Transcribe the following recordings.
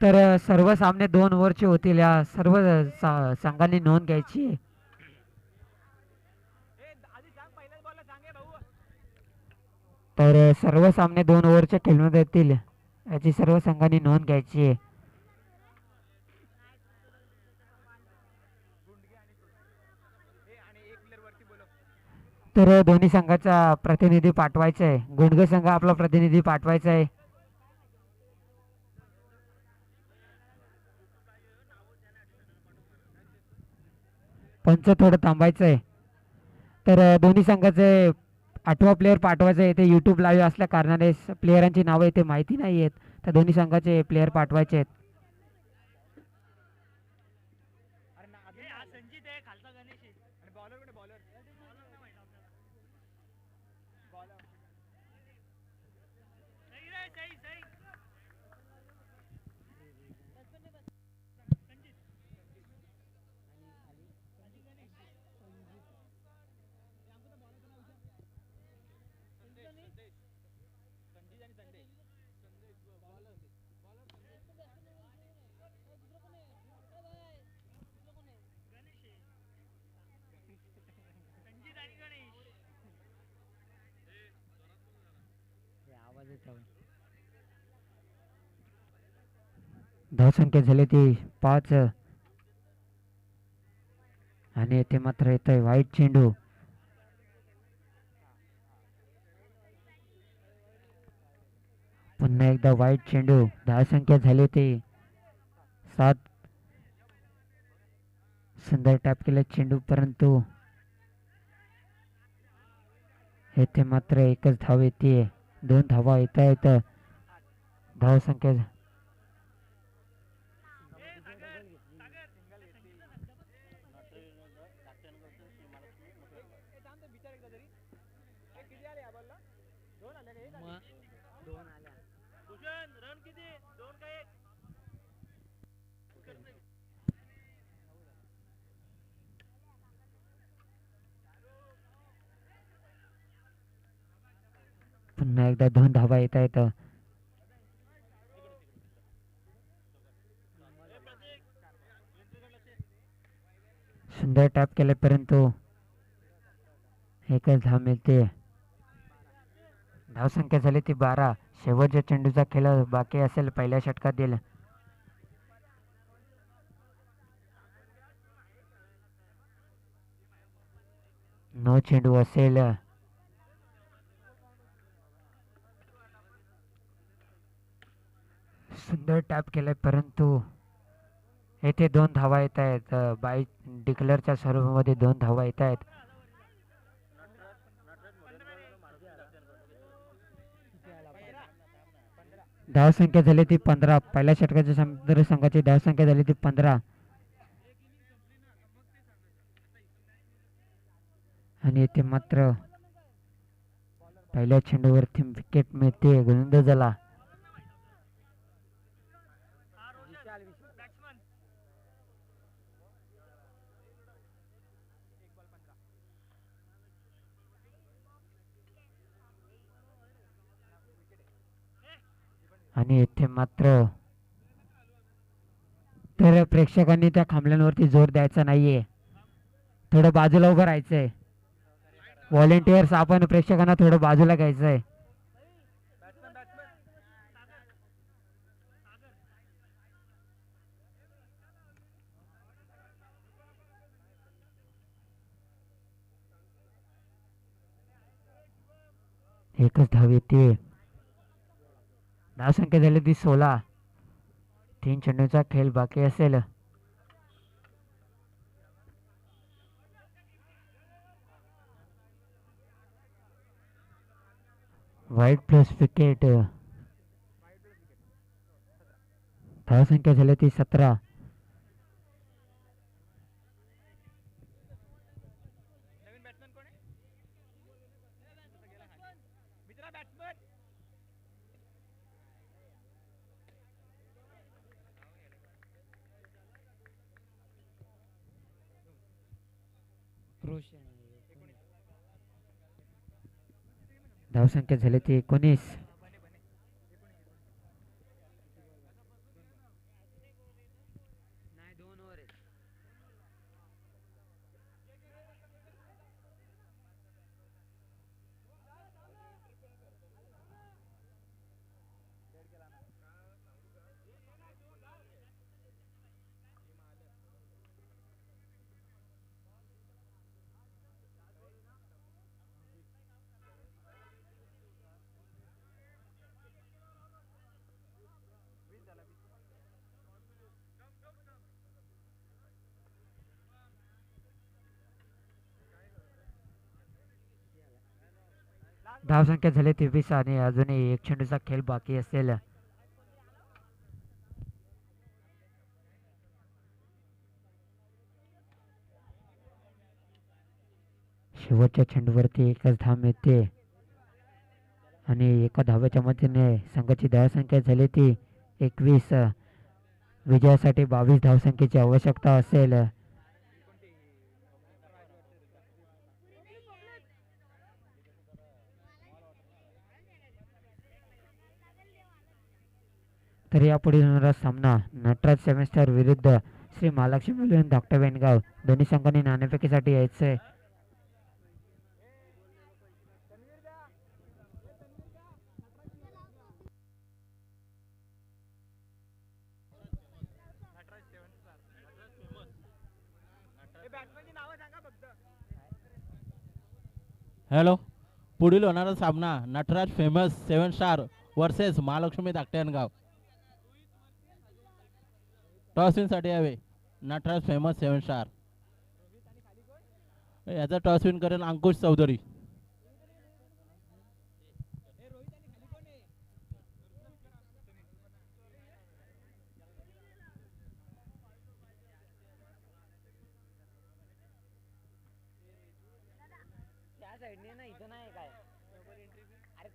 तर सर्व सामने दोन ओव्हरचे होतील या सर्व संघांनी नोंद घ्यायची. तर सर्व सामने दोन ओव्हरचे खेळण्यात येतील याची सर्व संघांनी नोंद घ्यायची. आहे तर दोन्ही संघाचा प्रतिनिधी पाठवायचा आहे गुंडगे संघ आपला प्रतिनिधी पाठवायचा आहे पंच थोडं थांबायचं आहे तर दोन्ही संघाचे आठवा प्लेअर पाठवायचं आहे ते यूट्यूब लाईव्ह असल्या कारणाने प्लेयरांची नावं इथे माहिती नाही आहेत तर दोन्ही संघाचे प्लेअर पाठवायचे आहेत धावसंख्या झाली ती पाच. आणि येथे मात्र येत आहे वाईट चेंडू. पुन्हा एकदा वाईट चेंडू. धावसंख्या झाली होती सात. सुंदर टॅप केला चेंडू परंतु येथे मात्र एकच धाव येते. दोन धावा येता येतं धावसंख्या पुन्हा एकदा दोन धावा येत आहेत. सुंदर टॅप केले परंतु एकच धाव मिळते. धावसंख्या झाली ती बारा. शेवटच्या चेंडूचा खेळ बाकी असेल पहिल्या षटकात दिल चेंडू असेल. सुंदर टॅप केलाय परंतु येथे दोन धावा येत आहेत. बाय बाई डिक्लेअरच्या स्वरूपामध्ये दोन धावा येत आहेत. धावसंख्या झाली ती पंधरा. पहिल्या षटकाच्या समुद्र संघाची धावसंख्या झाली ती पंधरा. आणि येथे मात्र पहिल्या चेंडूवरती विकेट मिळते. गोलंदाजाला आणि येथे मात्र तर प्रेक्षकांनी त्या खांबल्यांवरती जोर द्यायचा नाहीये. थोडं बाजूला उभं राहायचंय. व्हॉलेंटियर्स आपण प्रेक्षकांना थोडं बाजूला घ्यायचंय. एकच धाव येते. धावसंख्या झाली ती सोळा. तीन चेंडूचा खेळ बाकी असेल. वाईट प्लस विकेट धावसंख्या झाली ती सतरा. धावसंख्या झाली ती एकोणीस. धावसंख्या झाली तेवीस आणि अजूनही एक चेंडूचा खेळ बाकी असेल. शेवटच्या चेंडूवरती एकच धाव मिळते. आणि एका धाव्याच्या मदतीने संघाची धावसंख्या झाली ती एकवीस. विजयासाठी बावीस धावसंख्येची आवश्यकता असेल. तर यापुढील होणारा सामना नटराज सेमेस्टर विरुद्ध श्री महालक्ष्मी मिलन धाकटा वेणगाव. दोन्ही संघांनी नाणेफेकीसाठी यायचं. हॅलो पुढील होणारा सामना Nataraj famous seven star versus Mahalakshmi धाकट्यानगाव टॉसविनसाठी हवे नटराज फेमस सेवन स्टार याचा टॉस विन करेल अंकुश चौधरी.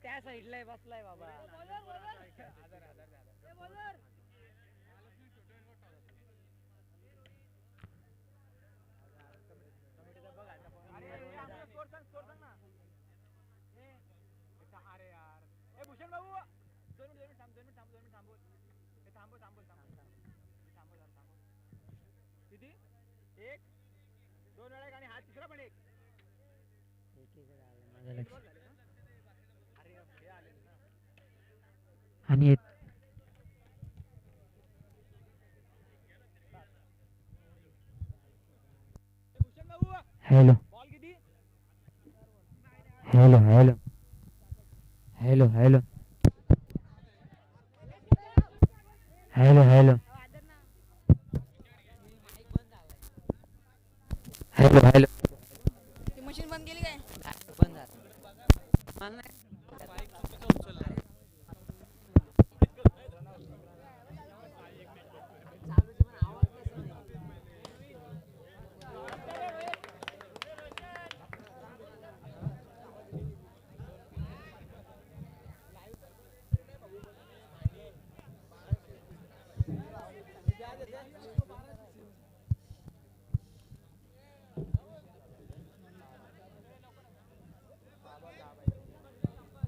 त्या साईडला बसलाय बाबा. थांबव थांबव थांबव थांबव. किती? एक दोन वेळा आणि हा तिसरा पण एक. आणि hello. Hello hello. Hello hello. Hello hello. Hello hello. ती मशीन बंद केली काय?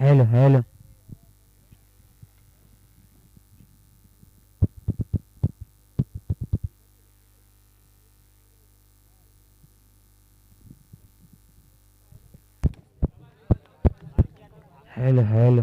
حلو حلو. حلو حلو.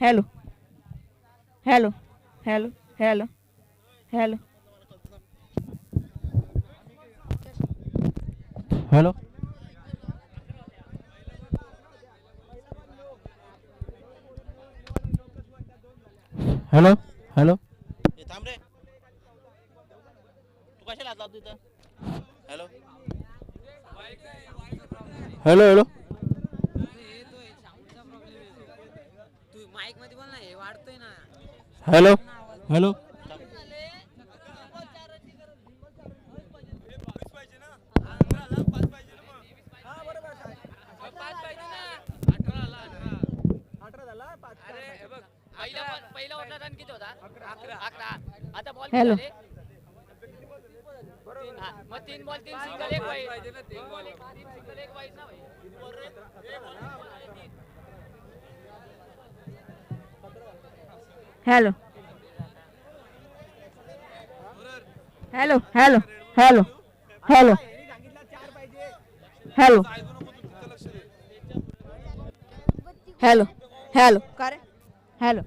hello. Hello. Hello. Hello. Hello. Hello. Hello. Hello. ए तू कशाला हात लावतो hello hello. Hello. Ball Hello. मग तीन बॉल तीन सिंगल एक hello hello hello hello hello hello hello hello का रे hello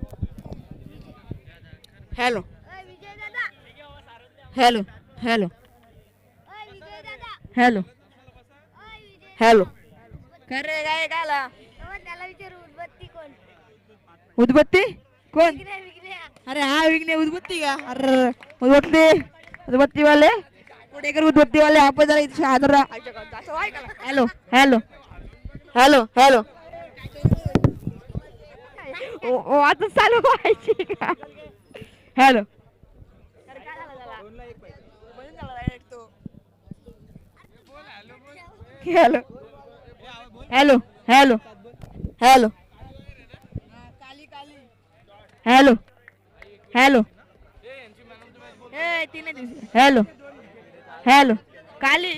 hello hello hello hello hello काय रे काय विचारू उदबत्ती? कोण? अरे हा विघ्ने उदबत्ती का? अरे उदबत्ती. उदबत्ती वाले पुढेकर उदबत्ती वाले आपण जरा इथे हादरा हॅलो हॅलो हॅलो हॅलो ओ ओ, आता चालू व्हायची का? Hello hello hello hello hello hello. Hello. Hello. Hello. काली.